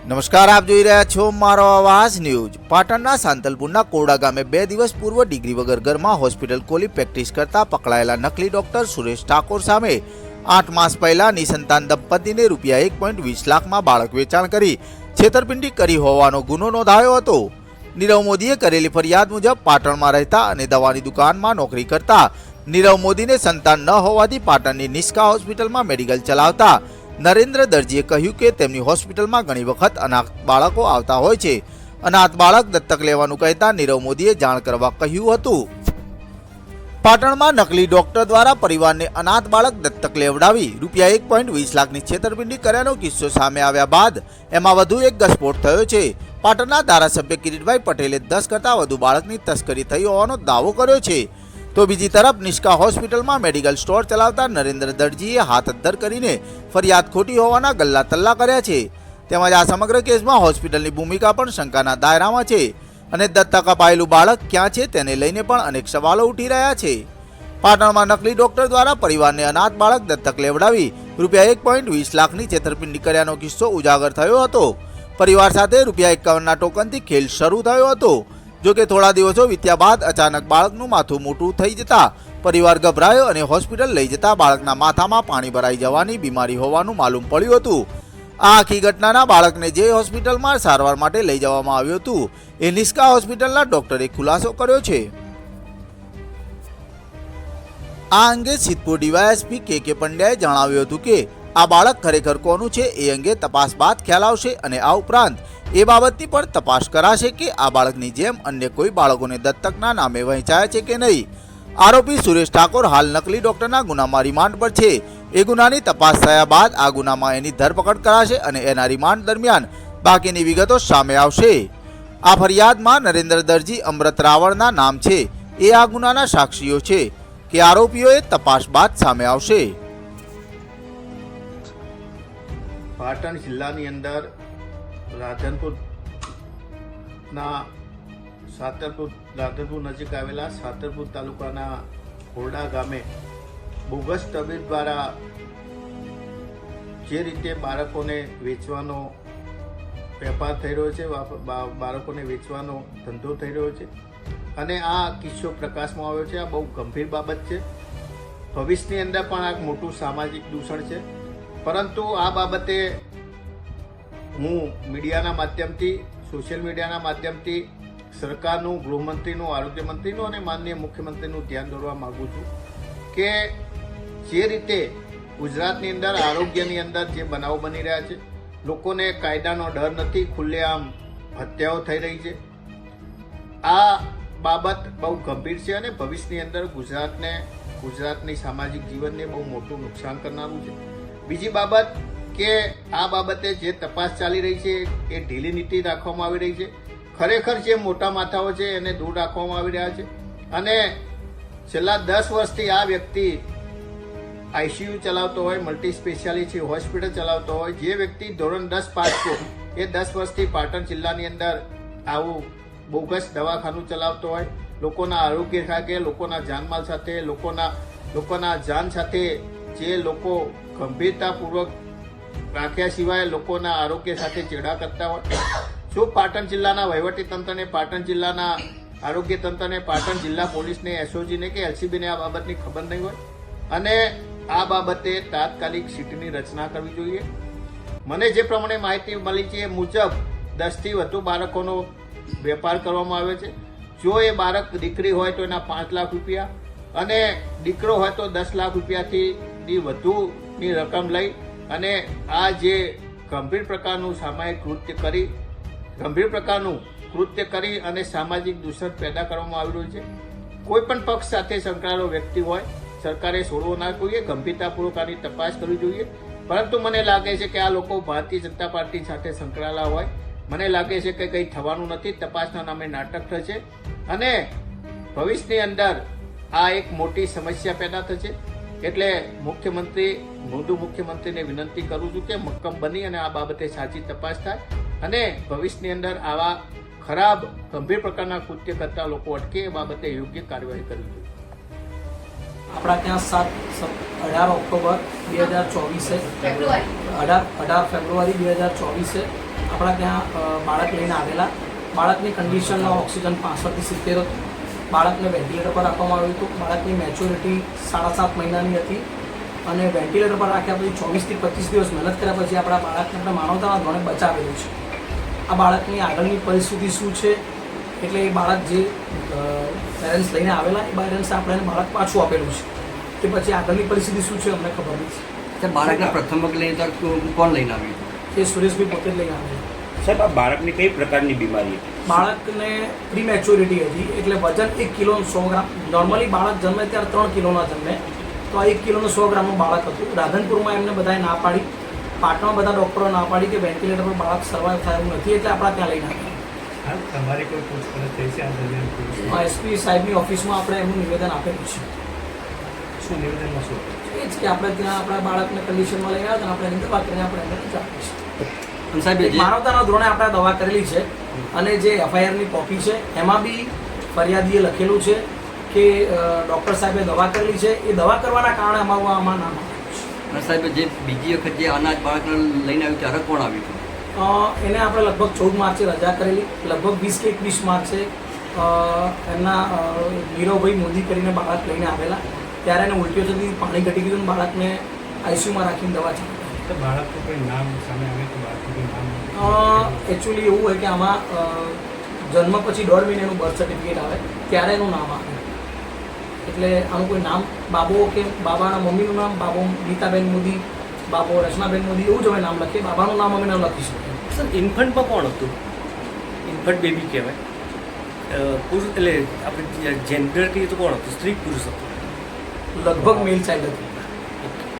નમસ્કાર, આપ જોઈ રહ્યા છો મારો આવાજ ન્યૂઝ. પાટણના સાંતલપુરના કોડા ગામે બે દિવસ પૂર્વ ડિગ્રી વગર ઘરમાં હોસ્પિટલ ખોલી પ્રેક્ટિસ કરતા પકડાયેલા નકલી ડોક્ટર સુરેશ ઠાકોર સામે આઠ માસ પહેલા નિસંતાન દંપતીને રૂપિયા એક પોઈન્ટ વીસ લાખમાં બાળક વેચાણ કરી છેતરપિંડી કરી હોવાનો ગુનો નોંધાયો હતો. નીરવ મોદીએ કરેલી ફરિયાદ મુજબ પાટણમાં રહેતા અને દવાની દુકાનમાં નોકરી કરતા નીરવ મોદીને સંતાન ન હોવાથી પાટણની નિષ્કા હોસ્પિટલમાં મેડિકલ ચલાવતા નરેન્દ્ર દરજીએ કહ્યું કે તેમની હોસ્પિટલમાં ઘણી વખત અનાથ બાળકો આવતા હોય છે. અનાથ બાળક દત્તક લેવાનું કહેતા નીરવ મોદીએ જાણ કરવા કહ્યું હતું. પાટણમાં નકલી ડોક્ટર દ્વારા પરિવારને અનાથ બાળક દત્તક લેવડાવી રૂપિયા એક પોઈન્ટ વીસ લાખની છેતરપિંડી કર્યાનો કિસ્સો સામે આવ્યા બાદ એમાં વધુ એક ઘસફોટ થયો છે. પાટણના ધારાસભ્ય કિરીટભાઈ પટેલે દસ કરતાં વધુ બાળકની તસ્કરી થઈ હોવાનો દાવો કર્યો છે. તો બીજી તરફ નિષ્કા હોસ્પિટલમાં મેડિકલ સ્ટોર ચલાવતા નરેન્દ્ર દરજીએ હાથ અદ્ધર કરીને ફરિયાદ ખોટી હોવાના ગલ્લા તલ્લા કર્યા છે. તેમજ આ સમગ્ર કેસમાં હોસ્પિટલની ભૂમિકા પણ શંકાના દાયરામાં છે અને દત્તક અપાયેલું બાળક ક્યાં છે તેને લઈને પણ અનેક સવાલો ઉઠી રહ્યા છે. પાટણમાં નકલી ડોક્ટર દ્વારા પરિવારને અનાથ બાળક દત્તક લેવડાવી રૂપિયા એક પોઈન્ટ વીસ લાખની છેતરપિંડી કર્યાનો કિસ્સો ઉજાગર થયો હતો. પરિવાર સાથે રૂપિયા એકાવનના ટોકનથી ખેલ શરૂ થયો હતો. જો કે થોડા દિવસો વીત્યા બાદ અચાનક બાળકનું માથું મોટું થઈ જતા પરિવાર ગભરાયો અને હોસ્પિટલ લઈ જતા બાળકના માથામાં પાણી ભરાઈ જવાની બીમારી હોવાનું માલુમ પડ્યું હતું. આ આખી ઘટનાના બાળકને જે હોસ્પિટલમાં સારવાર માટે લઈ જવામાં આવ્યું હતું, એ નિષ્કા હોસ્પિટલના ડોક્ટરે ખુલાસો કર્યો છે. આ અંગે સિદ્ધપુર ડીવાયએસપી કે કે પંડ્યાએ જણાવ્યું હતું કે આ બાળક ખરેખર કોનું છે એ અંગે તપાસ બાદ ખ્યાલ આવશે અને આ ઉપરાંત એ બાબતની પણ તપાસ કરાશે કે આ બાળકની જેમ અન્ય કોઈ બાળકોને દત્તકના નામે વહેંચાયા છે કે નહીં. આરોપી સુરેશ ઠાકોર હાલ નકલી ડોક્ટરના ગુનામાં રિમાન્ડ પર છે. એ ગુનાની તપાસ થયા બાદ આ ગુનામાં એની ધરપકડ કરાશે અને એના રિમાન્ડ દરમિયાન બાકીની વિગતો સામે આવશે. આ ફરિયાદમાં નરેન્દ્ર દરજી અમૃત રાવળના નામ છે. એ આ ગુનાના સાક્ષીઓ છે કે આરોપીઓએ તપાસ બાદ સામે આવશે. પાટણ જિલ્લાની અંદર રાધનપુર ના સાતરપુર, રાધનપુર નજીક આવેલા સાતરપુર તાલુકાના ખોરડા ગામે બોગસ તબીબ દ્વારા જે રીતે બાળકોને વેચવાનો વેપાર થઈ રહ્યો છે બાળકોને વેચવાનો ધંધો થઈ રહ્યો છે અને આ કિસ્સો પ્રકાશમાં આવ્યો છે. આ બહુ ગંભીર બાબત છે. ભવિષ્યની અંદર પણ આ મોટું સામાજિક દૂષણ છે. પરંતુ આ બાબતે હું મીડિયાના માધ્યમથી, સોશિયલ મીડિયાના માધ્યમથી સરકારનું, ગૃહમંત્રીનું, આરોગ્ય મંત્રીનું અને માનનીય મુખ્યમંત્રીનું ધ્યાન દોરવા માગું છું કે જે રીતે ગુજરાતની અંદર આરોગ્યની અંદર જે બનાવો બની રહ્યા છે, લોકોને કાયદાનો ડર નથી ખુલ્લેઆમ હત્યાઓ થઈ રહી છે. આ બાબત બહુ ગંભીર છે અને ભવિષ્યની અંદર ગુજરાતને, ગુજરાતની સામાજિક જીવનને બહુ મોટું નુકસાન કરનારું છે. બીજી બાબત કે આ બાબતે જે તપાસ ચાલી રહી છે એ ઢીલી નીતિ રાખવામાં આવી રહી છે. ખરેખર જે મોટા માથાઓ છે એને દૂર રાખવામાં આવી રહ્યા છે. અને છેલ્લા દસ વર્ષથી આ વ્યક્તિ આઈસીયુ ચલાવતો હોય, મલ્ટી સ્પેશિયાલિટી હોસ્પિટલ ચલાવતો હોય, જે વ્યક્તિ ધોરણ દસ પાસ છે, એ દસ વર્ષથી પાટણ જિલ્લાની અંદર આવું બોગસ દવાખાનું ચલાવતો હોય, લોકોના આરોગ્ય સાથે લોકોના જાનમાલ સાથે, લોકોના લોકોના જાન સાથે જે લોકો ગંભીરતાપૂર્વક રાખ્યા સિવાય લોકોના આરોગ્ય સાથે ચેડા કરતા હોય. શું પાટણ જિલ્લાના વહીવટી તંત્રને, પાટણ જિલ્લાના આરોગ્ય તંત્રને, પાટણ જિલ્લા પોલીસને, એસઓજીને કે એલસીબીને આ બાબતની ખબર નહીં હોય? અને આ બાબતે તાત્કાલિક સીટની રચના કરવી જોઈએ. મને જે પ્રમાણે માહિતી મળી છે એ મુજબ દસથી વધુ બાળકોનો વેપાર કરવામાં આવે છે. જો એ બાળક દીકરી હોય તો એના પાંચ લાખ રૂપિયા અને દીકરો હોય તો દસ લાખ રૂપિયાથી ની વધુની રકમ લઈ અને આ જે ગંભીર પ્રકારનું સામાયિક કૃત્ય કરી, ગંભીર પ્રકારનું કૃત્ય કરી અને સામાજિક દૂષણ પેદા કરવામાં આવી રહ્યું છે. કોઈ પણ પક્ષ સાથે સંકળાયેલો વ્યક્તિ હોય, સરકારે છોડવો ના જોઈએ, ગંભીરતાપૂર્વક આની તપાસ કરવી જોઈએ. પરંતુ મને લાગે છે કે આ લોકો ભારતીય જનતા પાર્ટી સાથે સંકળાયેલા હોય. મને લાગે છે કે કંઈ થવાનું નથી, તપાસના નામે નાટક થશે. અને ભવિષ્યની અંદર આ એક મોટી સમસ્યા પેદા થશે. એટલે મુખ્યમંત્રી મૃદુ મુખ્યમંત્રીને વિનંતી કરું છું કે મક્કમ બની અને આ બાબતે સાચી તપાસ થાય અને ભવિષ્યની અંદર આવા ખરાબ ગંભીર પ્રકારના કૃત્ય કરતા લોકો અટકે એ બાબતે યોગ્ય કાર્યવાહી કરવી જોઈએ. આપણા ત્યાં સાત અઢાર ઓક્ટોબર બે હજાર ચોવીસે અઢાર અઢાર ફેબ્રુઆરી બે હજાર ચોવીસે આપણા ત્યાં બાળક લઈને આવેલા. બાળકની કન્ડિશનમાં ઓક્સિજન પાસઠથી સિત્તેર હતું. બાળકને વેન્ટિલેટર પર રાખવામાં આવ્યું હતું. બાળકની મેચ્યોરિટી સાડા સાત મહિનાની હતી અને વેન્ટિલેટર પર રાખ્યા પછી ચોવીસથી પચીસ દિવસ મહેનત કર્યા પછી આપણા બાળકને આપણે માનવતાના ધોરણે બચાવેલું છે. આ બાળકની આગળની પરિસ્થિતિ શું છે? એટલે એ બાળક જે પેરેન્ટ્સ લઈને આવેલા એ પેરેન્ટ્સે આપણે બાળક પાછું આપેલું છે. તે પછી આગળની પરિસ્થિતિ શું છે અમને ખબર નથી. બાળકના પ્રથમ લઈને કોણ લઈને આવ્યું? એ સુરેશભાઈ પોતે જ લઈને આવેલા. સાહેબ આ બાળકની કઈ પ્રકારની બીમારી હતી? બાળકને પ્રી મેચ્યોરિટી હતી એટલે વજન એક કિલો સો ગ્રામ. નોર્મલી બાળક જન્મે ત્યારે ત્રણ કિલોના જન્મે. તો આ એક કિલોનું સો ગ્રામનું બાળક હતું. રાધનપુરમાં એમને બધાએ ના પાડી. પાટણમાં બધા ડૉક્ટરો ના પાડી કે વેન્ટિલેટર પર બાળક સર્વાઈવ થાય એવું નથી એટલે આપણા ત્યાં લઈ હાલ તમારી કોઈ પૂછપરછ થઈ છે આ દરમિયાન એસપી સાહેબની ઓફિસમાં આપણે એમનું નિવેદન આપેલું છે. શું નિવેદનમાં શું? એ જ કે આપણે ત્યાં આપણા બાળકને કન્ડિશનમાં લઈ આવ્યા હતા આપણે એની દવા કરીને આપણે એને રજા આપી છે અને સાહેબ માનવતાના ધોરણે આપણે દવા કરેલી છે અને જે એફઆઈઆરની કોપી છે એમાં બી ફરિયાદીએ લખેલું છે કે ડૉક્ટર સાહેબે દવા કરેલી છે. એ દવા કરવાના કારણે અમારું આમાં નામ આવ્યું સાહેબ જે બીજી વખત જે અનાજ બાળકને લઈને આવ્યું ત્યારે કોણ આવ્યું એને આપણે લગભગ ચૌદ માર્ચે રજા કરેલી. લગભગ વીસ કે એકવીસ માર્ચે એમના નીરવભાઈ મોદી કરીને બાળક લઈને આવેલા. ત્યારે એને ઉલટીઓ થતી પાણી ઘટી ગયું બાળકને આઈસીયુમાં રાખીને દવા ચાલુ તો બાળકનું કોઈ નામ સામે આવે કોઈ નામ એકચ્યુઅલી એવું હોય કે આમાં જન્મ પછી દોઢ મહિનાનું બર્થ સર્ટિફિકેટ આવે ત્યારે એનું નામ આવે. એટલે આનું કોઈ નામ બાબો કે બાબાના મમ્મીનું નામ બાબો ગીતાબેન મોદી બાબો રચનાબેન મોદી એવું જ અમે નામ લખીએ. બાબાનું નામ અમે ન લખી શકીએ. સર ઇન્ફન્ટમાં કોણ હતું? ઇન્ફન્ટ બેબી કહેવાય. પુરુષ એટલે આપણે જેન્ડર કહીએ તો કોણ હતું? સ્ત્રી પુરુષ હતું? લગભગ મેલ ચાઇલ્ડ હતું.